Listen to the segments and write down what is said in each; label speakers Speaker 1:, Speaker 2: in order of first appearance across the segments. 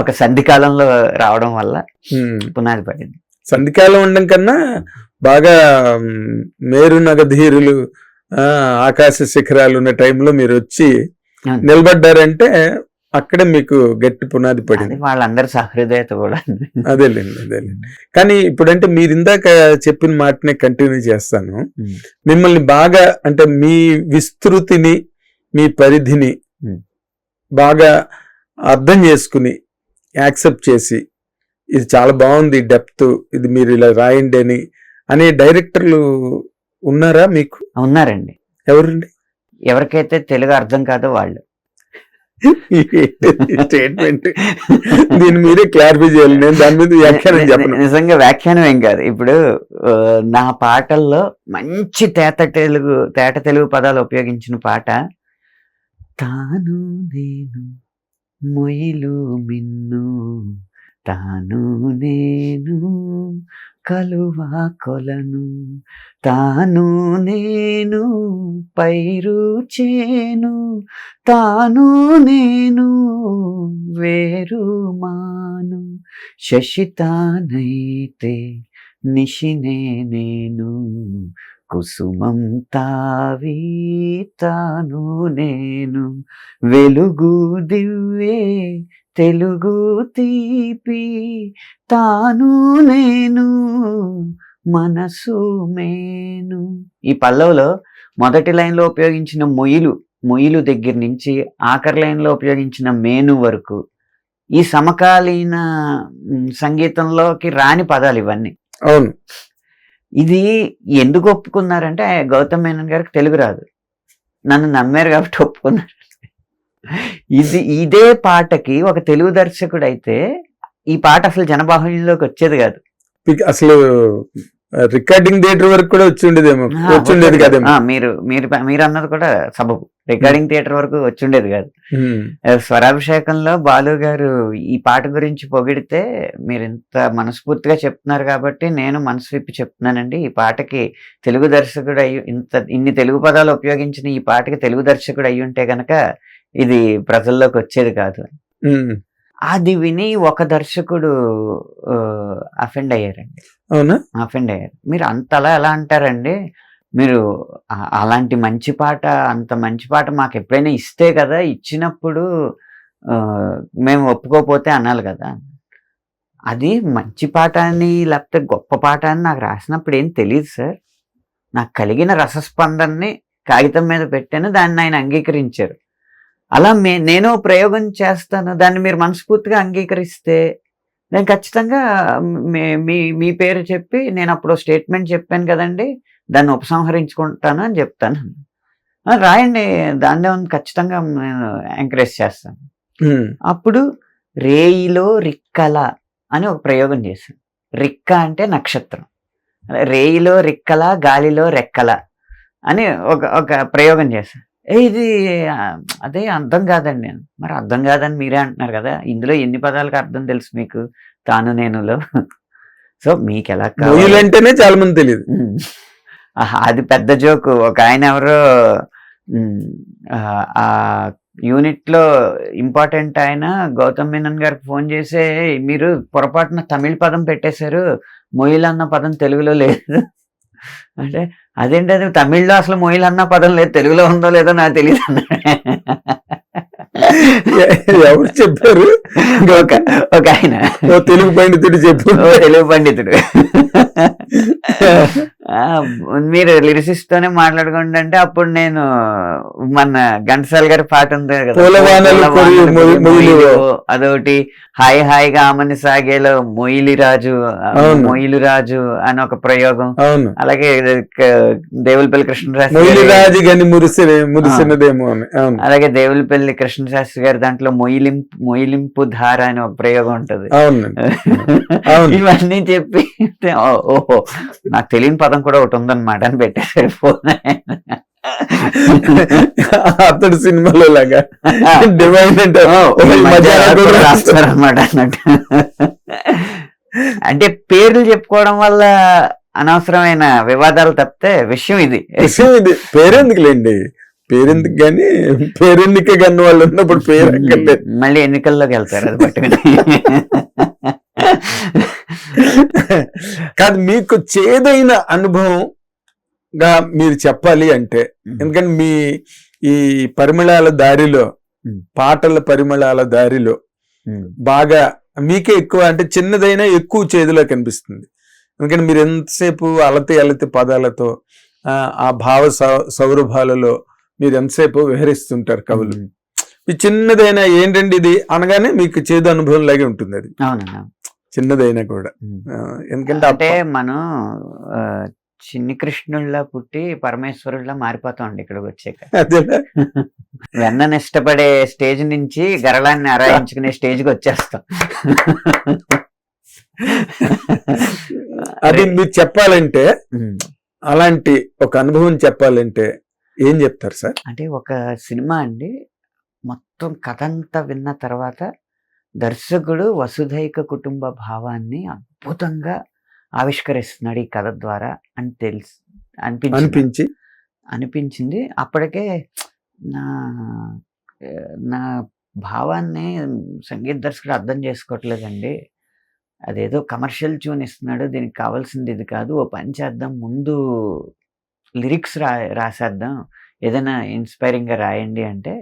Speaker 1: ఒక సంధి కాలంలో రావడం వల్ల. పునాది పడింది
Speaker 2: సంధికాలం ఉండడం కన్నా బాగా మేరు నగధీరులు ఆకాశ శిఖరాలు ఉన్న టైంలో మీరు వచ్చి. నిలబడ్డారంటే అక్కడే మీకు గట్టి పునాది పడింది
Speaker 1: వాళ్ళందరి సహృదయత కూడా
Speaker 2: అదేలేండి అదేలేండి కానీ ఇప్పుడంటే మీరు ఇందాక చెప్పిన మాటనే కంటిన్యూ చేస్తాను. మిమ్మల్ని బాగా అంటే మీ విస్తృతిని మీ పరిధిని. బాగా అర్థం చేసుకుని యాక్సెప్ట్ చేసి ఇది చాలా బాగుంది డెప్త్ ఇది మీరు ఇలా రాయండి అని అనే డైరెక్టర్లు ఉన్నారా మీకు?
Speaker 1: ఉన్నారండి.
Speaker 2: ఎవరండి?
Speaker 1: ఎవరికైతే తెలుగు అర్థం కాదో వాళ్ళు.
Speaker 2: స్టేట్మెంట్? దీన్ని మీరే క్లారిఫై చేయాలి. నేను దాని మీద వ్యాఖ్యానం చెప్పను.
Speaker 1: నిజంగా వ్యాఖ్యానం ఏం కాదు. ఇప్పుడు నా పాటల్లో మంచి తేట తెలుగు తేట తెలుగు పదాలు ఉపయోగించిన పాట తాను నేను మొయిలు మిన్ను తాను నేను కలువ కొలను తాను నేను పైరు చేను తాను నేను వేరు మాను. శశితానైతే నిశినే నేను కుసుమం తాను నేను. వెలుగు దివ్వే తెలుగు తీపి తాను నేను మనసు మేను. ఈ పల్లవులో మొదటి లైన్లో ఉపయోగించిన మొయిలు మొయిలు దగ్గర నుంచి ఆఖరి లైన్లో ఉపయోగించిన మేను వరకు ఈ సమకాలీన సంగీతంలోకి రాని పదాలు ఇవన్నీ.
Speaker 2: అవును.
Speaker 1: ఇది ఎందుకు ఒప్పుకున్నారంటే గౌతమ్ మేనన్ గారికి తెలుగు రాదు. నన్ను నమ్మారు కాబట్టి ఒప్పుకున్నారు. ఇది ఇదే పాటకి ఒక తెలుగు దర్శకుడు అయితే ఈ పాట అసలు జనబాహుళ్యంలోకి వచ్చేది కాదు.
Speaker 2: అసలు రికార్డింగ్ థియేటర్ వరకు కూడా వచ్చి ఉండేదేమో
Speaker 1: ఆ,
Speaker 2: వచ్చి ఉండేది
Speaker 1: వచ్చేది.
Speaker 2: కదేమో.
Speaker 1: ఆ, మీరు మీరు మీరు అన్నది కూడా సబబు. రికార్డింగ్ థియేటర్ వరకు వచ్చి ఉండేది కాదు. స్వరాభిషేకంలో బాలు గారు ఈ పాట గురించి పొగిడితే మీరు ఇంత మనస్ఫూర్తిగా చెప్తున్నారు కాబట్టి నేను మనసు విప్పి చెప్తున్నానండి. ఈ పాటకి తెలుగు దర్శకుడు అయ్యి ఇంత ఇన్ని తెలుగు పదాలు ఉపయోగించిన ఈ పాటకి తెలుగు దర్శకుడు అయ్యి ఉంటే గనక ఇది ప్రజల్లోకి వచ్చేది కాదు. అది విని ఒక దర్శకుడు అఫెండ్ అయ్యారండి.
Speaker 2: అవునా?
Speaker 1: అఫెండ్ అయ్యారు. మీరు అంతలా ఎలా అంటారండి? మీరు అలాంటి మంచి పాట అంత మంచి పాట మాకు ఎప్పుడైనా ఇస్తే కదా ఇచ్చినప్పుడు మేము ఒప్పుకోపోతే అనాలి కదా. అది మంచి పాట అని లేకపోతే గొప్ప పాట అని నాకు రాసినప్పుడు ఏం తెలియదు సార్. నాకు కలిగిన రసస్పందనని కాగితం మీద పెట్టాను దాన్ని ఆయన అంగీకరించారు. అలా మే నేను ప్రయోగం చేస్తాను దాన్ని మీరు మనస్ఫూర్తిగా అంగీకరిస్తే నేను ఖచ్చితంగా మీ- మీ పేరు చెప్పి నేను అప్పుడు స్టేట్మెంట్ చెప్పాను కదండి దాన్ని ఉపసంహరించుకుంటాను అని చెప్తాను. "ఆ, రాయండి దాన్నే ఉంది ఖచ్చితంగా నేను ఎంకరేజ్ చేస్తాను. అప్పుడు రేయిలో రిక్కల అని ఒక ప్రయోగం చేశాను. రిక్క అంటే నక్షత్రం. రేయిలో రిక్కల గాలిలో రెక్కల అని ఒక ఒక ప్రయోగం చేశాను. ఇది అదే అర్థం కాదండి. నేను మరి అర్థం కాదని మీరే అంటున్నారు కదా. ఇందులో ఎన్ని పదాలకు అర్థం తెలుసు మీకు? తాను నేనులో. సో మీకు ఎలా
Speaker 2: మొయ్యలంటేనే చాలా మంది తెలియదు.
Speaker 1: అది పెద్ద జోకు. ఒక ఆయన ఎవరో ఆ, ఆ యూనిట్లో ఇంపార్టెంట్ ఆయన గౌతమ్ మేనన్ గారికి ఫోన్ చేసే మీరు పొరపాటున తమిళ పదం పెట్టేశారు. మొయిల్ అన్న పదం తెలుగులో లేదు. అంటే అదేంటి అది తమిళ్ళో అసలు మొయిల్ అన్న పదం లేదు. తెలుగులో ఉందో లేదో నాకు తెలియదు
Speaker 2: ఎవరు చెప్పారు?
Speaker 1: ఒక ఒక ఆయన.
Speaker 2: తెలుగు పండితుడు చెప్పు.
Speaker 1: తెలుగు పండితుడు. మీరు లిరిసిస్ట్ తోనే మాట్లాడుకోండి అంటే అప్పుడు నేను మన ఘంటసాల గారి పాట ఉంది కదా. అదొకటి హాయ్ హాయిగా ఆమని సాగేలో మొయిలి రాజు. మొయిలు రాజు అని ఒక ప్రయోగం. అలాగే దేవులపల్లి కృష్ణశాస్త్రి
Speaker 2: మురిసినదేమో
Speaker 1: అలాగే దేవులపల్లి కృష్ణశాస్త్రి గారి దాంట్లో మొయిలింపు మొయిలింపు ధార అని ఒక ప్రయోగం ఉంటది. ఇవన్నీ చెప్పి ఓ- ఓహో నాకు తెలియని పదం కూడా ఒకటి ఉందన్నమాట అని పెట్టేసాడు ఫోన్.
Speaker 2: అతడు సినిమాలో లాగా డివైన్ అంటే
Speaker 1: రాస్తారు అనమాట అన్నట్టు. అంటే పేర్లు చెప్పుకోవడం వల్ల అనవసరమైన వివాదాలు తప్పితే విషయం ఇది.
Speaker 2: విషయం ఇది. పేరెందుకులేండి పేరెందుకు కానీ పేరెన్నిక కన్న వాళ్ళు ఉన్నప్పుడు పేరు
Speaker 1: మళ్ళీ ఎన్నికల్లోకి వెళ్తారు అది పట్టుకుని.
Speaker 2: కాదు మీకు చేదైన అనుభవంగా మీరు చెప్పాలి అంటే ఎందుకంటే మీ ఈ పరిమళాల దారిలో. పాటల పరిమళాల దారిలో బాగా మీకే ఎక్కువ అంటే చిన్నదైనా ఎక్కువ చేతిలో కనిపిస్తుంది. ఎందుకంటే మీరు ఎంతసేపు అలతి అలతి పదాలతో ఆ, భావ సౌ- సౌరభాలలో మీరు ఎంతసేపు విహరిస్తుంటారు కవులు. ఈ చిన్నదైనా ఏంటండి ఇది? అనగానే మీకు చేదు అనుభవం లాగే ఉంటుంది అది. చిన్నదైనా కూడా. ఎందుకంటే
Speaker 1: అంటే మనం చిన్ని కృష్ణుల్లా పుట్టి పరమేశ్వరుల్లా మారిపోతాం ఇక్కడికి వచ్చాక? వెన్నను ఇష్టపడే స్టేజ్ నుంచి గరళాన్ని ఆరాయించుకునే స్టేజ్కి వచ్చేస్తాం.
Speaker 2: అది మీరు చెప్పాలంటే. అలాంటి ఒక అనుభవం చెప్పాలంటే ఏం చెప్తారు సార్?
Speaker 1: అంటే ఒక సినిమా అండి. మొత్తం కథ అంతా విన్న తర్వాత దర్శకుడు వసుధైక కుటుంబ భావాన్ని అద్భుతంగా ఆవిష్కరిస్తున్నాడు ఈ కథ ద్వారా అని తెలుసు అనిపించింది.
Speaker 2: అనిపించి?
Speaker 1: అనిపించింది. అప్పటికే నా నా భావాన్ని సంగీత దర్శకుడు అర్థం చేసుకోవట్లేదండి. అదేదో కమర్షియల్ ట్యూన్ ఇస్తున్నాడు దీనికి కావాల్సింది ఇది కాదు ఓ పని చేద్దాం ముందు లిరిక్స్ రా రాసేద్దాం ఏదైనా ఇన్స్పైరింగ్గా రాయండి అంటే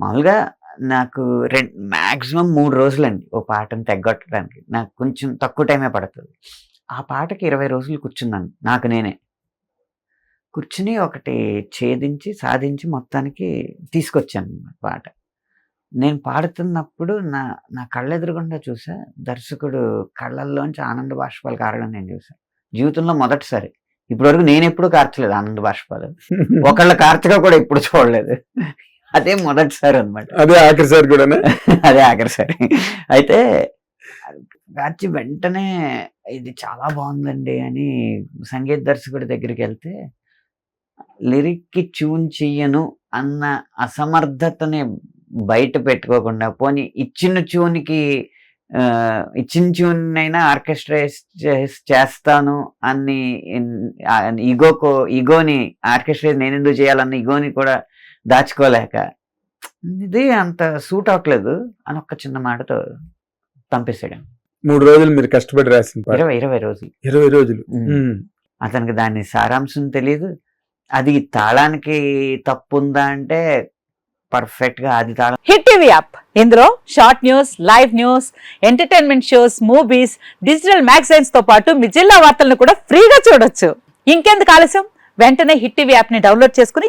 Speaker 1: మామూలుగా నాకు రెండు మ్యాక్సిమం మూడు రోజులండి ఓ పాటను తెగ్గొట్టడానికి. నాకు కొంచెం తక్కువ టైమే పడుతుంది. ఆ పాటకి ఇరవై రోజులు కూర్చున్నాను నాకు నేనే. కూర్చుని ఒకటి ఛేదించి సాధించి మొత్తానికి తీసుకొచ్చాను పాట. నేను పాడుతున్నప్పుడు నా నా కళ్ళెదురుగుండా చూసా దర్శకుడు కళ్ళల్లోంచి ఆనంద బాష్పాలు కారడం నేను చూసా. జీవితంలో మొదటిసారి. ఇప్పటివరకు నేను ఎప్పుడు కార్చలేదు ఆనంద బాష్పాలు. ఒకళ్ళ కార్చగా కూడా ఎప్పుడు చూడలేదు. అదే మొదటిసారి అన్నమాట.
Speaker 2: అదే ఆఖరి సార్ కూడా
Speaker 1: అదే ఆఖరిసారి అయితే గాచి వెంటనే ఇది చాలా బాగుందండి అని సంగీత దర్శకుడి దగ్గరికి వెళ్తే లిరిక్కి ట్యూన్ చెయ్యను అన్న అసమర్థతని బయట పెట్టుకోకుండా పోనీ ఇచ్చిన ట్యూన్కి ఇచ్చిన ట్యూన్ అయినా ఆర్కెస్ట్రైజ్ చేస్తాను అని ఈగోకో ఈగోని ఆర్కెస్ట్రైజ్ నేను ఎందుకు చేయాలన్న ఈగోని కూడా దాచుకోలేక. ఇది అంత సూట్ అవ్వట్లేదు అని ఒక్క చిన్న మాటతో పంపిస్తాడు
Speaker 2: మూడు రోజులు మీరు కష్టపడి రాసిన పాట.
Speaker 1: ఇరవై ఇరవై రోజులు.
Speaker 2: ఇరవై రోజులు.
Speaker 1: అతనికి దాని సారాంశం తెలియదు అది తాళానికి తప్పు ఉందా అంటే పర్ఫెక్ట్గా అది తాళం.
Speaker 3: Hit TV app. ఇందులో short news live news entertainment shows movies digital మ్యాగజైన్స్తో పాటు మీ జిల్లా వార్తలను కూడా ఫ్రీగా చూడొచ్చు. ఇంకెందుకు ఆలస్యం? వెంటనే హిట్ టీవీ యాప్ని డౌన్లోడ్ చేసుకుని